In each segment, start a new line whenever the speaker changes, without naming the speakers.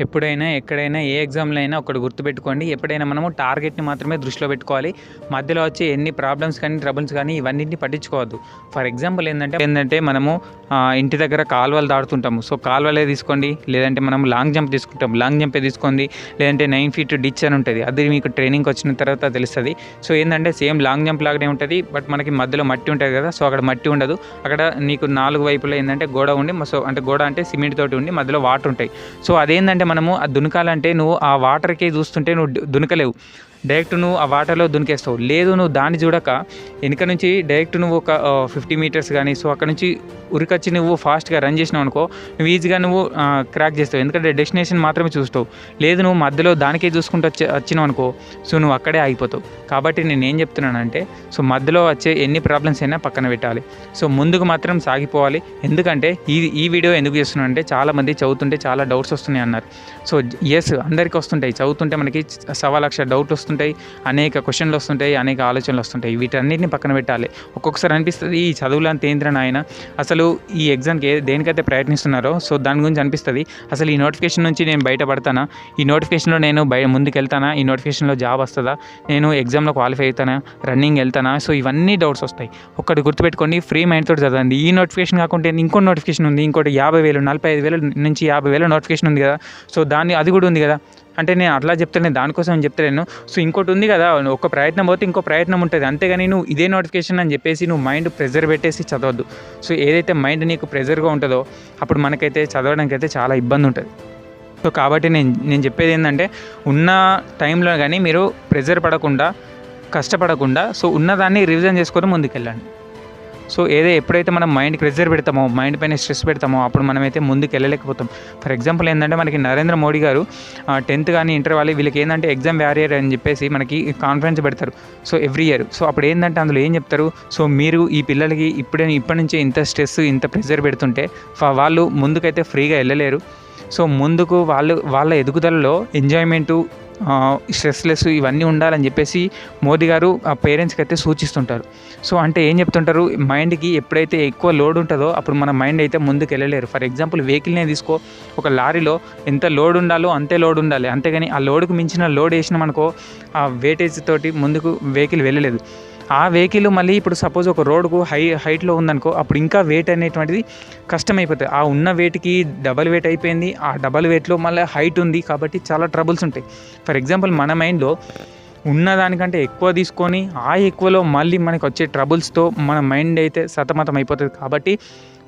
ఎప్పుడైనా ఎక్కడైనా ఏ ఎగ్జామ్లో అయినా ఒకటి గుర్తుపెట్టుకోండి. ఎప్పుడైనా మనము టార్గెట్ని మాత్రమే దృష్టిలో పెట్టుకోవాలి. మధ్యలో వచ్చే ఎన్ని ప్రాబ్లమ్స్ కానీ ట్రబుల్స్ కానీ ఇవన్నింటిని పట్టించుకోవద్దు. ఫర్ ఎగ్జాంపుల్ ఏంటంటే ఏంటంటే మనము ఇంటి దగ్గర కాలువలు దాడుతుంటాము సో కాలువలే తీసుకోండి. లేదంటే మనం లాంగ్ జంప్ తీసుకుంటాం లాంగ్ జంపే తీసుకోండి. లేదంటే నైన్ ఫీట్ డిచ్ అని ఉంటుంది. అది మీకు ట్రైనింగ్ వచ్చిన తర్వాత తెలుస్తుంది. సో ఏంటంటే సేమ్ లాంగ్ జంప్ లాగానే ఉంటుంది. బట్ మనకి మధ్యలో మట్టి ఉంటుంది కదా సో అక్కడ మట్టి ఉండదు. అక్కడ నీకు నాలుగు వైపులో ఏంటంటే గోడ ఉండి సో అంటే గోడ అంటే సిమెంట్ తోటి ఉండి మధ్యలో వాటర్ ఉంటాయి. సో అదేంటంటే మనము ఆ దునకాలంటే నువ్వు ఆ వాటర్కే చూస్తుంటే నువ్వు దునకలేవు. డైరెక్ట్ నువ్వు ఆ వాటర్లో దునికేస్తావు. లేదు నువ్వు దాన్ని చూడక వెనుక నుంచి డైరెక్ట్ నువ్వు ఒక ఫిఫ్టీ మీటర్స్ కానీ సో అక్కడ నుంచి ఉరికొచ్చి నువ్వు ఫాస్ట్గా రన్ చేసినావు అనుకో నువ్వు ఈజీగా నువ్వు క్రాక్ చేస్తావు. ఎందుకంటే డెస్టినేషన్ మాత్రమే చూస్తావు. లేదు నువ్వు మధ్యలో దానికే చూసుకుంటూ వచ్చి వచ్చినావు అనుకో సో నువ్వు అక్కడే ఆగిపోతావు. కాబట్టి నేను ఏం చెప్తున్నానంటే సో మధ్యలో వచ్చే ఎన్ని ప్రాబ్లమ్స్ అయినా పక్కన పెట్టాలి. సో ముందుకు మాత్రం సాగిపోవాలి. ఎందుకంటే ఈ ఈ వీడియో ఎందుకు చేస్తున్నాను అంటే చాలామంది చదువుతుంటే చాలా డౌట్స్ వస్తున్నాయి అన్నారు. సో ఎస్ అందరికీ వస్తుంటాయి. చదువుతుంటే మనకి సవా లక్ష వస్తుంది వస్తుంటాయి అనేక క్వశ్చన్లు వస్తుంటాయి అనేక ఆలోచనలు వస్తుంటాయి. వీటన్నిటిని పక్కన పెట్టాలి. ఒక్కొక్కసారి అనిపిస్తుంది ఈ చదువులు అంత ఏంద్ర నాయన? అసలు ఈ ఎగ్జామ్కి ఏ- దేనికైతే ప్రయత్నిస్తున్నారో సో దాని గురించి అనిపిస్తుంది అసలు ఈ నోటిఫికేషన్ నుంచి నేను బయటపడతానా? ఈ నోటిఫికేషన్లో నేను బయ ముందుకు వెళ్తానా ఈ నోటిఫికేషన్లో జాబ్ వస్తుందా? నేను ఎగ్జామ్లో క్వాలిఫై అవుతానా? రన్నింగ్ వెళ్తానా? సో ఇవన్నీ డౌట్స్ వస్తాయి. ఒక్కటి గుర్తుపెట్టుకోండి ఫ్రీ మైండ్ తోటి చదవండి. ఈ నోటిఫికేషన్ కాకుండా ఇంకో నోటిఫికేషన్ ఉంది ఇంకోటి యాభై వేలు నలభై ఐదు వేల నుంచి యాభై వేల నోటిఫికేషన్ ఉంది కదా? సో దాన్ని అది కూడా ఉంది కదా? అంటే నేను అట్లా చెప్తలేను దానికోసం చెప్తలేను. సో ఇంకోటి ఉంది కదా ఒక ప్రయత్నం పోతే ఇంకో ప్రయత్నం ఉంటుంది. అంతేగాని నువ్వు ఇదే నోటిఫికేషన్ అని చెప్పేసి నువ్వు మైండ్ ప్రెజర్ పెట్టేసి చదవద్దు. సో ఏదైతే మైండ్ నీకు ప్రెజర్గా ఉంటుందో అప్పుడు మనకైతే చదవడానికి అయితే చాలా ఇబ్బంది ఉంటుంది. సో కాబట్టి నేను నేను చెప్పేది ఏంటంటే ఉన్న టైంలో కానీ మీరు ప్రెజర్ పడకుండా కష్టపడకుండా సో ఉన్నదాన్ని రివిజన్ చేసుకొని ముందుకెళ్ళండి. సో ఏదో ఎప్పుడైతే మనం మైండ్కి ప్రెజర్ పెడతామో మైండ్ పైన స్ట్రెస్ పెడతామో అప్పుడు మనమైతే ముందుకు వెళ్ళలేకపోతాం. ఫర్ ఎగ్జాంపుల్ ఏంటంటే మనకి నరేంద్ర మోడీ గారు టెన్త్ కానీ ఇంటర్ వాళ్ళు వీళ్ళకి ఏంటంటే ఎగ్జామ్ బ్యారియర్ అని చెప్పేసి మనకి కాన్ఫరెన్స్ పెడతారు. సో ఎవ్రీ ఇయర్ సో అప్పుడు ఏంటంటే అందులో ఏం చెప్తారు? సో మీరు ఈ పిల్లలకి ఇప్పుడే ఇప్పటి నుంచే ఇంత స్ట్రెస్ ఇంత ప్రెజర్ పెడుతుంటే ఫ- వాళ్ళు ముందుకైతే ఫ్రీగా వెళ్ళలేరు. సో ముందుకు వాళ్ళు వాళ్ళ ఎదుగుదలలో ఎంజాయ్మెంటు స్ట్రెస్లెస్ ఇవన్నీ ఉండాలని చెప్పేసి మోదీ గారు ఆ పేరెంట్స్కి అయితే సూచిస్తుంటారు. సో అంటే ఏం చెప్తుంటారు? మైండ్కి ఎప్పుడైతే ఎక్కువ లోడ్ ఉంటుందో అప్పుడు మన మైండ్ అయితే ముందుకు వెళ్ళలేరు ఫర్ ఎగ్జాంపుల్ వెహికల్నే తీసుకో ఒక లారీలో ఎంత లోడ్ ఉండాలో అంతే లోడ్ ఉండాలి. అంతేగాని ఆ లోడ్కు మించిన లోడ్ వేసినామనుకో ఆ వేటేజ్ తోటి ముందుకు వెహికల్ వెళ్ళలేదు. ఆ వెహికల్ మళ్ళీ ఇప్పుడు సపోజ్ ఒక రోడ్కు హై హైట్లో ఉందనుకో అప్పుడు ఇంకా వెయిట్ అనేటువంటిది కష్టమైపోతుంది. ఆ ఉన్న వెయిట్కి డబల్ వెయిట్ అయిపోయింది. ఆ డబల్ వెయిట్లో మళ్ళీ హైట్ ఉంది కాబట్టి చాలా ట్రబుల్స్ ఉంటాయి. ఫర్ ఎగ్జాంపుల్ మన మైండ్లో ఉన్న దానికంటే ఎక్కువ తీసుకొని ఆ ఎక్కువలో మళ్ళీ మనకి వచ్చే ట్రబుల్స్తో మన మైండ్ అయితే సతమతం అయిపోతుంది. కాబట్టి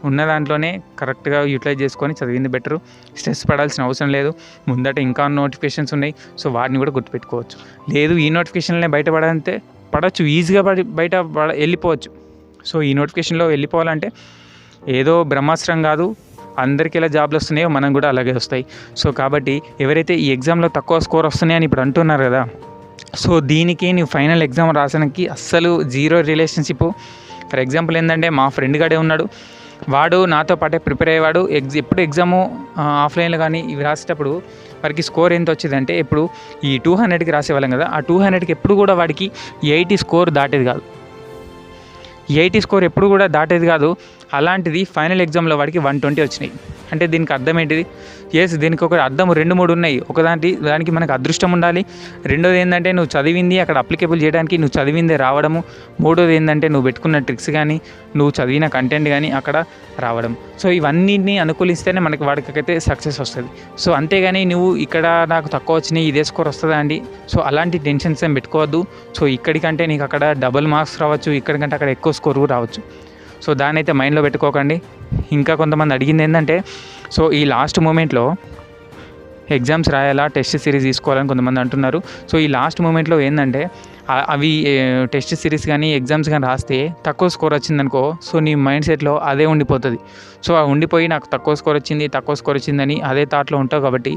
ఉన్న దాంట్లోనే కరెక్ట్గా యూటిలైజ్ చేసుకొని చదివింది బెటరు స్ట్రెస్ పడాల్సిన అవసరం లేదు. ముందట ఇంకా నోటిఫికేషన్స్ ఉన్నాయి. సో వాటిని కూడా గుర్తుపెట్టుకోవచ్చు. లేదు ఈ నోటిఫికేషన్లనే బయటపడాలంటే పడవచ్చు ఈజీగా పడి బయట పడ వెళ్ళిపోవచ్చు. సో ఈ నోటిఫికేషన్లో వెళ్ళిపోవాలంటే ఏదో బ్రహ్మాస్త్రం కాదు అందరికీ ఎలా జాబ్లు వస్తున్నాయో మనం కూడా అలాగే వస్తాయి. సో కాబట్టి ఎవరైతే ఈ ఎగ్జామ్లో తక్కువ స్కోర్ వస్తున్నాయని ఇప్పుడు అంటున్నారు కదా సో దీనికి నీ ఫైనల్ ఎగ్జామ్ రాసడానికి అస్సలు జీరో రిలేషన్షిప్ ఫర్ ఎగ్జాంపుల్ ఏంటంటే మా ఫ్రెండ్ గడే ఉన్నాడు. వాడు నాతో పాటే ప్రిపేర్ అయ్యేవాడు. ఎగ్జ్ ఎప్పుడు ఎగ్జాము ఆఫ్లైన్లో కానీ ఇవి రాసేటప్పుడు వాడికి స్కోర్ ఎంత వచ్చిందంటే ఇప్పుడు ఈ టూ హండ్రెడ్కి రాసేవాళ్ళం కదా ఆ టూ హండ్రెడ్కి ఎప్పుడు కూడా వాడికి ఎయిటీ స్కోర్ దాటేది కాదు. ఎయిటీ స్కోర్ ఎప్పుడు కూడా దాటేది కాదు. అలాంటిది ఫైనల్ ఎగ్జామ్లో వాడికి వన్ ట్వంటీ వచ్చినాయి. అంటే దీనికి అర్థం ఏంటిది? ఎస్ దీనికి ఒక అర్థం రెండు మూడు ఉన్నాయి. ఒకదానికి దానికి మనకు అదృష్టం ఉండాలి. రెండోది ఏంటంటే నువ్వు చదివింది అక్కడ అప్లికేబుల్ చేయడానికి నువ్వు చదివిందే రావడము. మూడోది ఏంటంటే నువ్వు పెట్టుకున్న ట్రిక్స్ కానీ నువ్వు చదివిన కంటెంట్ కానీ అక్కడ రావడం. సో ఇవన్నీ అనుకూలిస్తేనే మనకి వాడికైతే సక్సెస్ వస్తుంది. సో అంతేగాని నువ్వు ఇక్కడ నాకు తక్కువ వచ్చినాయి ఇదే స్కోర్ వస్తుందా అండి? సో అలాంటి టెన్షన్స్ ఏం పెట్టుకోవద్దు. సో ఇక్కడికంటే నీకు అక్కడ డబుల్ మార్క్స్ రావచ్చు ఇక్కడికంటే అక్కడ ఎక్కువ స్కోర్ రావచ్చు. సో దాన్ని అయితే మైండ్లో పెట్టుకోకండి. ఇంకా కొంతమంది అడిగింది ఏంటంటే సో ఈ లాస్ట్ మూమెంట్లో ఎగ్జామ్స్ రాయాలా టెస్ట్ సిరీస్ తీసుకోవాలని కొంతమంది అంటున్నారు. సో ఈ లాస్ట్ మూమెంట్లో ఏంటంటే అవి టెస్ట్ సిరీస్ కానీ ఎగ్జామ్స్ కానీ రాస్తే తక్కువ స్కోర్ వచ్చిందనుకో సో నీ మైండ్ సెట్లో అదే ఉండిపోతుంది. సో ఆ ఉండిపోయి నాకు తక్కువ స్కోర్ వచ్చింది తక్కువ స్కోర్ వచ్చిందని అదే థాట్లో ఉంటావు కాబట్టి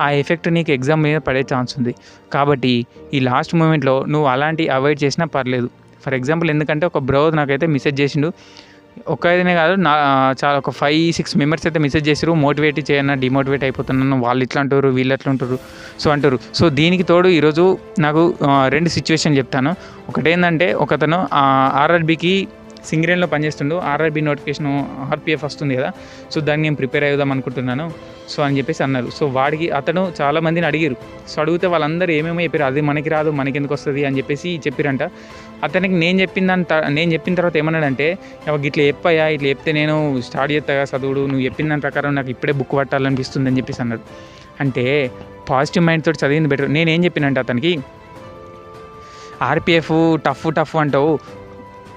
ఆ ఎఫెక్ట్ నీకు ఎగ్జామ్ మీద పడే ఛాన్స్ ఉంది. కాబట్టి ఈ లాస్ట్ మూమెంట్లో నువ్వు అలాంటి అవాయిడ్ చేసినా పర్లేదు. ఫర్ ఎగ్జాంపుల్ ఎందుకంటే ఒక బ్రో నాకైతే మెసేజ్ చేసిండు. ఒక్కదనే కాదు నా చాలా ఒక ఫైవ్ సిక్స్ మెంబర్స్ అయితే మెసేజ్ చేసారు మోటివేట్ చేయన్న డిమోటివేట్ అయిపోతున్నాను వాళ్ళు ఇట్లా అంటారు వీళ్ళు ఎట్లా అంటారు సో అంటారు సో దీనికి తోడు ఈరోజు నాకు రెండు సిచ్యువేషన్ చెప్తాను. ఒకటేంటంటే ఒకతను ఆర్ఆర్బికి సింగరేణిలో పనిచేస్తుండు. ఆర్ఆర్బీ నోటిఫికేషన్ ఆర్పిఎఫ్ వస్తుంది కదా. సో దాన్ని నేను ప్రిపేర్ అవుదాం అనుకుంటున్నాను. సో అని చెప్పేసి అన్నారు. సో వాడికి అతను చాలా మందిని అడిగారు. సో అడిగితే వాళ్ళందరూ ఏమేమో చెప్పారు. అది మనకి రాదు మనకి ఎందుకు వస్తుంది అని చెప్పేసి చెప్పారంట. అతనికి నేను చెప్పిన దాని నేను చెప్పిన తర్వాత ఏమన్నాడంటే "ఎవ ఇట్లా చెప్పయ్యా. ఇట్లా చెప్తే నేను స్టార్ట్ చేస్తాగా చదువుడు. నువ్వు చెప్పిన దాని ప్రకారం నాకు ఇప్పుడే బుక్ పట్టాలనిపిస్తుంది అని చెప్పేసి అన్నాడు. అంటే పాజిటివ్ మైండ్ తోటి చదివింది బెటర్. నేనేం చెప్పినంటే అతనికి ఆర్పిఎఫ్ టఫ్ టఫ్ అంటావు.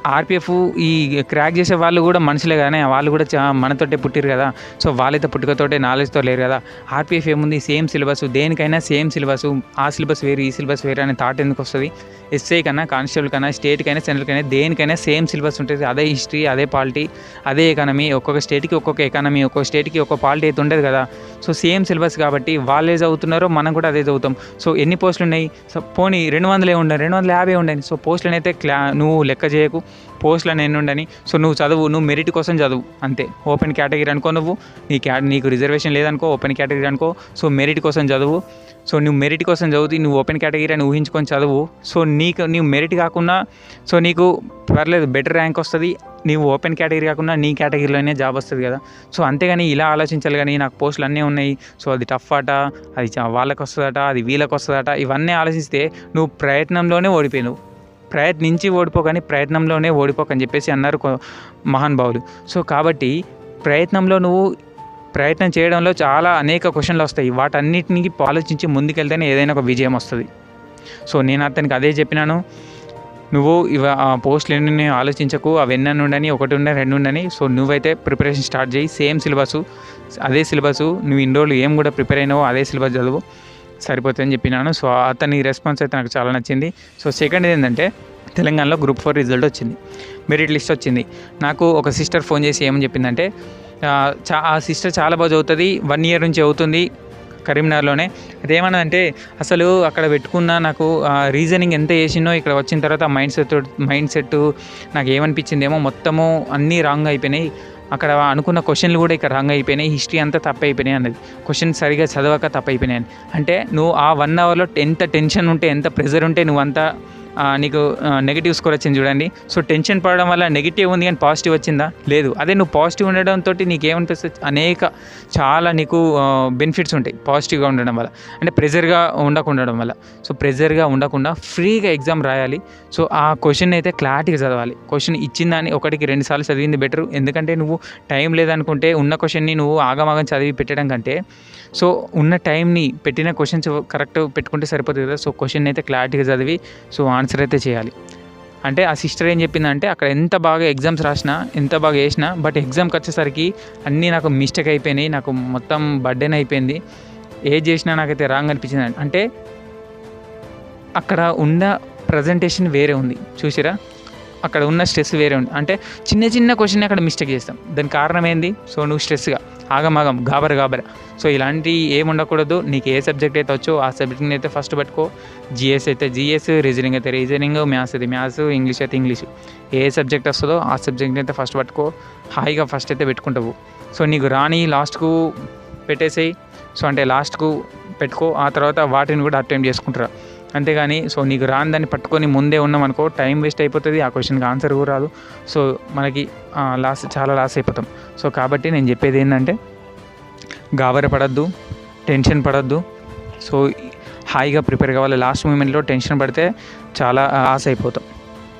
ఆర్పిఎఫ్ ఈ క్రాక్ చేసే వాళ్ళు కూడా మనుషులే కానీ వాళ్ళు కూడా మనతోటే పుట్టిరు కదా. సో వాళ్ళైతే పుట్టుకతోటే నాలెడ్జ్తో లేరు కదా. ఆర్పిఎఫ్ ఏముంది? Same syllabus. దేనికైనా సేమ్ సిలబస్. ఆ సిలబస్ వేరు ఈ సిలబస్ వేరు అనే థాట్ ఎందుకు వస్తుంది? ఎస్ఐ కన్నా కానిస్టేబుల్ కన్నా స్టేట్కైనా సెంట్రల్కైనా దేనికైనా సేమ్ సిలబస్ ఉంటుంది. అదే హిస్టరీ అదే పాలిటీ అదే ఎకానమీ. ఒక్కొక్క స్టేట్కి ఒక్కొక్క ఎకానమీ ఒక్కొక్క స్టేట్కి ఒక్కొక్క పాలిటీ అయితే ఉండదు కదా. సో సేమ్ సిలబస్ కాబట్టి వాళ్ళే చదువుతున్నారో మనం కూడా అదే చదువుతాం. సో ఎన్ని పోస్టులు ఉన్నాయి సో పోనీ రెండు వందలే ఉండాలి రెండు వందల యాభై ఉండండి సో పోస్టులను అయితే క్లా నువ్వు లెక్క చేయకు. పోస్టులు ఎన్ని ఉండని. సో నువ్వు చదువు నువ్వు మెరిట్ కోసం చదువు. అంతే. ఓపెన్ కేటగిరీ అనుకో నువ్వు. నీ క్యా నీకు రిజర్వేషన్ లేదనుకో ఓపెన్ కేటగిరీ అనుకో. సో మెరిట్ కోసం చదువు. సో నువ్వు మెరిట్ కోసం చదువు నువ్వు ఓపెన్ కేటగిరీ అని ఊహించుకొని చదువు. సో నీకు నీవు మెరిట్ కాకుండా సో నీకు పర్లేదు బెటర్ ర్యాంక్ వస్తుంది. నీవు ఓపెన్ కేటగిరీ కాకుండా నీ కేటగిరీలోనే జాబ్ వస్తుంది కదా. సో అంతేగాని ఇలా ఆలోచించాలి కానీ నాకు పోస్టులు అన్నీ ఉన్నాయి. సో అది టఫ్ అట అది చా- వాళ్ళకి వస్తుందట అది వీళ్ళకి వస్తుందట ఇవన్నీ ఆలోచిస్తే నువ్వు ప్రయత్నంలోనే ఓడిపోయినావు. ప్రయత్నించి ఓడిపో కానీ ప్రయత్నంలోనే ఓడిపోకని చెప్పేసి అన్నారు మహానుభావులు సో కాబట్టి ప్రయత్నంలో నువ్వు ప్రయత్నం చేయడంలో చాలా అనేక క్వశ్చన్లు వస్తాయి. వాటన్నిటిని ఆలోచించి ముందుకెళ్తేనే ఏదైనా ఒక విజయం వస్తుంది. సో నేను అతనికి అదే చెప్పినాను. నువ్వు ఇవ ఆ పోస్టులు ఎన్ని ఆలోచించకు. అవి ఎన్ని ఉండని ఒకటి ఉండని రెండు ఉండని. సో నువ్వైతే ప్రిపరేషన్ స్టార్ట్ చేయి. సేమ్ సిలబస్ అదే సిలబస్. నువ్వు ఇన్ని రోజులు ఏం కూడా ప్రిపేర్ అయినావో అదే సిలబస్ చదువు. సరిపోతుందని చెప్పినాను. సో అతని రెస్పాన్స్ అయితే నాకు చాలా నచ్చింది. సో సెకండ్ ఏంటంటే తెలంగాణలో గ్రూప్ ఫోర్ రిజల్ట్ వచ్చింది. మెరిట్ లిస్ట్ వచ్చింది. నాకు ఒక సిస్టర్ ఫోన్ చేసి ఏమని చెప్పిందంటే చా ఆ సిస్టర్ చాలా బాగా చదువుతుంది. వన్ ఇయర్ నుంచి అవుతుంది కరీంనగర్లోనే. అదేమన్నదంటే అసలు అక్కడ పెట్టుకున్న నాకు రీజనింగ్ ఎంత చేసినో ఇక్కడ వచ్చిన తర్వాత మైండ్ సెట్ మైండ్ సెట్ నాకు ఏమనిపించిందేమో మొత్తము అన్నీ రాంగ్ అయిపోయినాయి. అక్కడ అనుకున్న క్వశ్చన్లు కూడా ఇక్కడ రంగ్ అయిపోయినాయి. హిస్టరీ అంతా తప్పు అయిపోయినాయి అన్నది. క్వశ్చన్ సరిగా చదవక తప్పు అయిపోయినాయి అని. అంటే నువ్వు ఆ వన్ అవర్లో ఎంత టెన్షన్ ఉంటే ఎంత ప్రెజర్ ఉంటే నువ్వంతా అంతా నీకు నెగిటివ్ స్కోర్ వచ్చింది చూడండి. సో టెన్షన్ పడడం వల్ల నెగిటివ్ ఉంది కానీ పాజిటివ్ వచ్చిందా? లేదు. అదే నువ్వు పాజిటివ్ ఉండడంతో నీకు ఏమనిపిస్తుంది అనేక చాలా నీకు బెనిఫిట్స్ ఉంటాయి పాజిటివ్గా ఉండడం వల్ల. అంటే ప్రెజర్గా ఉండకుండా వల్ల. సో ప్రెజర్గా ఉండకుండా ఫ్రీగా ఎగ్జామ్ రాయాలి. సో ఆ క్వశ్చన్ అయితే క్లారిటీగా చదవాలి. క్వశ్చన్ ఇచ్చిందని ఒకటికి రెండు సార్లు చదివింది బెటర్ ఎందుకంటే నువ్వు టైం లేదనుకుంటే ఉన్న క్వశ్చన్ని నువ్వు ఆగమాగం చదివి పెట్టడం కంటే సో ఉన్న టైంని పెట్టిన క్వశ్చన్స్ కరెక్ట్ పెట్టుకుంటే సరిపోతుంది కదా. సో క్వశ్చన్ అయితే క్లారిటీగా చదివి సో ఆన్సర్ అయితే చేయాలి. అంటే ఆ సిస్టర్ ఏం చెప్పిందంటే అక్కడ ఎంత బాగా ఎగ్జామ్స్ రాసినా ఎంత బాగా వేసినా బట్ ఎగ్జామ్కి వచ్చేసరికి అన్నీ నాకు మిస్టేక్ అయిపోయినాయి నాకు మొత్తం బర్డెన్ అయిపోయింది. ఏది చేసినా నాకైతే రాంగ్ అనిపించింది అంటే అక్కడ ఉన్న ప్రజెంటేషన్ వేరే ఉంది. చూసిరా? అక్కడ ఉన్న స్ట్రెస్ వేరే ఉంది. అంటే చిన్న చిన్న క్వశ్చన్ అక్కడ మిస్టేక్ చేస్తాం. దానికి కారణం ఏంది? సో నువ్వు స్ట్రెస్గా. ఆగమాగం గాబర గాబర. సో ఇలాంటి ఏముండకూడదు నీకు ఏ సబ్జెక్ట్ అయితే వచ్చో ఆ సబ్జెక్ట్ని అయితే ఫస్ట్ పట్టుకో. జిఎస్ అయితే జిఎస్ రీజనింగ్ అయితే రీజనింగ్ మ్యాథ్స్ అయితే మ్యాథ్స్ ఇంగ్లీష్ అయితే ఇంగ్లీష్. ఏ సబ్జెక్ట్ వస్తుందో ఆ సబ్జెక్ట్ని అయితే ఫస్ట్ పట్టుకో. హాయిగా ఫస్ట్ అయితే పెట్టుకుంటావు. సో నీకు రాని లాస్ట్కు పెట్టేసేయి. సో అంటే లాస్ట్కు పెట్టుకో. ఆ తర్వాత వాటిని కూడా అటెంప్ట్ చేసుకుంటారా. అంతేగాని సో నీకు రాని దాన్ని పట్టుకొని ముందే ఉన్నాం అనుకో టైం వేస్ట్ అయిపోతుంది. ఆ క్వశ్చన్కి ఆన్సర్ కూడా రాదు. సో మనకి లాస్ చాలా లాస్ అయిపోతాం. సో కాబట్టి నేను చెప్పేది ఏంటంటే గాబర పడద్దు టెన్షన్ పడద్దు. సో హాయిగా ప్రిపేర్ కావాలి. లాస్ట్ మూమెంట్లో టెన్షన్ పడితే చాలా ఆశ అయిపోతాం.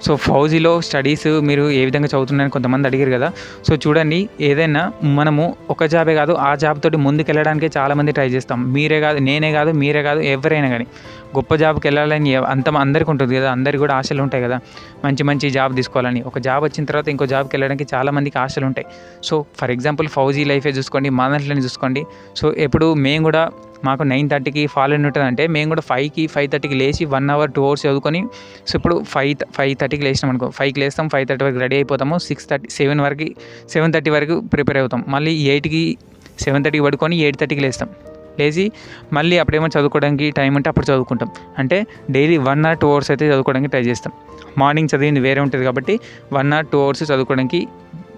సో ఫౌజీలో స్టడీస్ మీరు ఏ విధంగా చదువుతున్నారని కొంతమంది అడిగారు కదా. సో చూడండి ఏదైనా మనము ఒక జాబే కాదు ఆ జాబ్ తోటి ముందుకు వెళ్ళడానికి చాలామంది ట్రై చేస్తాం. మీరే కాదు నేనే కాదు మీరే కాదు ఎవరైనా కానీ. గొప్ప జాబ్కి వెళ్ళాలని అంత అందరికి ఉంటుంది కదా అందరికి కూడా ఆశలు ఉంటాయి కదా. మంచి మంచి జాబ్ తీసుకోవాలని. ఒక జాబ్ వచ్చిన తర్వాత ఇంకో జాబ్కి వెళ్ళడానికి చాలామందికి ఆశలు ఉంటాయి. సో ఫర్ ఎగ్జాంపుల్ ఫౌజీ లైఫే చూసుకోండి మా దాంట్లోనే చూసుకోండి. సో ఎప్పుడు మేము కూడా మాకు నైన్ థర్టీకి ఫాలో ఉంటుంది అంటే మేము కూడా ఫైవ్కి ఫైవ్ థర్టీకి లేచి వన్ అవర్ టూ అవర్స్ చదువుకొని సో ఇప్పుడు ఫైవ్ ఫైవ్ థర్టీకి లేచినాం అనుకో ఫైవ్కి లేస్తాం ఫైవ్ థర్టీ వరకు రెడీ అయిపోతాము సిక్స్ థర్టీ సెవెన్ వరకు సెవెన్ థర్టీ వరకు ప్రిపేర్ అవుతాం. మళ్ళీ ఎయిట్కి సెవెన్ థర్టీకి పడుకొని ఎయిట్ థర్టీకి లేస్తాం. లేచి మళ్ళీ అప్పుడేమో చదువుకోవడానికి టైం ఉంటే అప్పుడు చదువుకుంటాం. అంటే daily one or two hours అయితే చదువుకోవడానికి ట్రై చేస్తాం. మార్నింగ్ చదివింది వేరే ఉంటుంది కాబట్టి వన్ ఆర్ టూ అవర్స్ చదువుకోవడానికి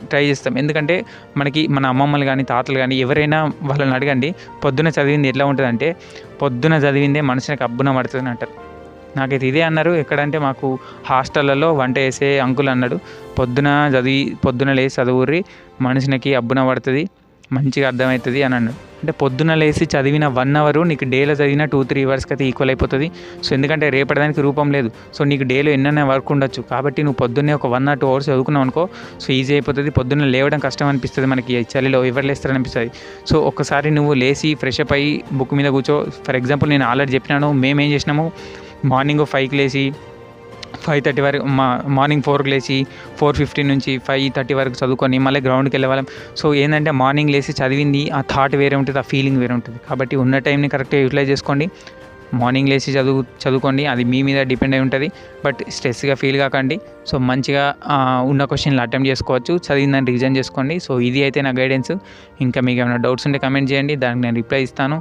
ట్రై చేస్తాం. ఎందుకంటే మనకి మన అమ్మమ్మలు కానీ తాతలు కానీ ఎవరైనా వాళ్ళని అడగండి పొద్దున చదివింది ఎట్లా ఉంటుందంటే పొద్దున చదివిందే మనిషికి అబ్బున పడుతుంది అంటారు. నాకైతే ఇదే అన్నారు. ఎక్కడంటే మాకు హాస్టళ్ళలో వంట చేసే అంకుల్ అన్నాడు. పొద్దున చదివి పొద్దున లేచి చదువుర్రి మనిషికి అబ్బున పడుతుంది మంచిగా అర్థమవుతుంది అని అన్నాడు. అంటే పొద్దున లేచి చదివిన వన్ అవరు నీకు డేలో చదివిన టూ త్రీ అవర్స్కి అయితే ఈక్వల్ అయిపోతుంది. సో ఎందుకంటే రేపటిదానికి రూపం లేదు. సో నీకు డేలో ఎన్నైనా వర్క్ ఉండొచ్చు. కాబట్టి నువ్వు పొద్దున్నే ఒక వన్ ఆర్ టూ అవర్స్ చదువుకున్నావు అనుకో సో ఈజీ అయిపోతుంది. పొద్దున్న లేవడం కష్టం అనిపిస్తుంది మనకి. చలిలో ఎవరు లేస్తారని అనిపిస్తుంది. సో ఒక్కసారి నువ్వు లేచి ఫ్రెష్ అప్ అయ్యి బుక్ మీద కూర్చో. ఫర్ ఎగ్జాంపుల్ నేను ఆల్రెడీ చెప్పినాను. మేము ఏం చేసినాము మార్నింగ్ ఫైవ్కి లేచి ఫైవ్ థర్టీ వరకు మా మార్నింగ్ ఫోర్కి లేచి ఫోర్ ఫిఫ్టీన్ నుంచి ఫైవ్ థర్టీ వరకు చదువుకొని మళ్ళీ గ్రౌండ్కి వెళ్ళేవాళ్ళం. సో ఏంటంటే మార్నింగ్ లేచి చదివింది ఆ థాట్ వేరే ఉంటుంది ఆ ఫీలింగ్ వేరే ఉంటుంది. కాబట్టి ఉన్న టైంని కరెక్ట్గా యూటిలైజ్ చేసుకోండి. మార్నింగ్ లేచి చదువు చదువుకోండి అది మీ మీద డిపెండ్ అయి ఉంటుంది. బట్ స్ట్రెస్గా ఫీల్ కాకండి. సో మంచిగా ఉన్న క్వశ్చన్లు అటెంప్ట్ చేసుకోవచ్చు చదివిందని రివిజన్ చేసుకోండి. సో ఇది అయితే నా గైడెన్స్. ఇంకా మీకు ఏమైనా డౌట్స్ ఉంటే కమెంట్ చేయండి దానికి నేను రిప్లై ఇస్తాను.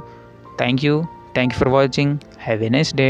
Thank you. Thank you for watching. Have a nice day.